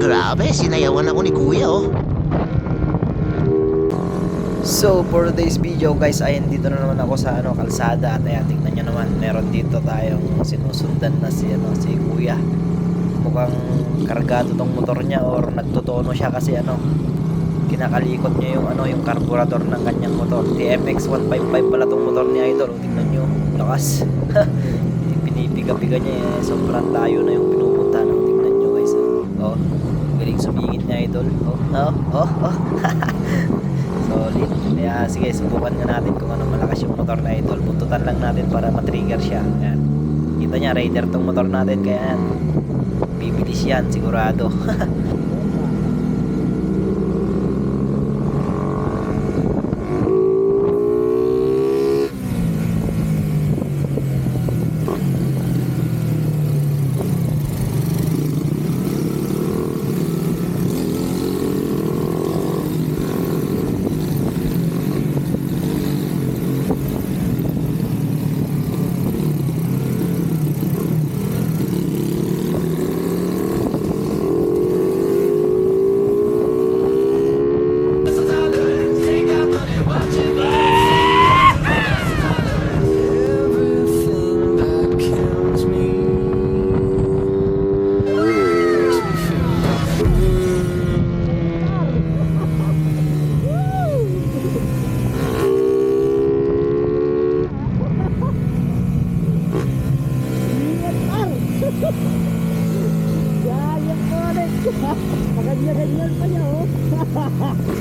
Grabe, sinayawan ako ni kuya oh. So, for today's video guys, ay dito na naman ako sa ano, kalsada at ayan, tingnan nyo naman, meron dito tayong sinusundan na si, ano, si Kuya. Mukhang kargado tong motor niya or nagtotono siya kasi ano, kinakalikot niya yung ano, yung carburetor ng kanyang motor. TMX 155 pala tong motor ni Idol. Tingnan nyo, lakas. Pinipiga-piga niya eh, sobrang tayo na yung pinupunta. Galing sumingit niya Idol. Oh, oh, oh, oh. Solid. Kaya sige, subukan nga natin kung ano malakas yung motor na idol. Buntutan lang natin para matrigger siya. Ayan. Kita niya, raider tong motor natin. Kaya yan. Bibilis yan, sigurado. Gaya ko ulit. Ganyan-ganyan pa niya, oh.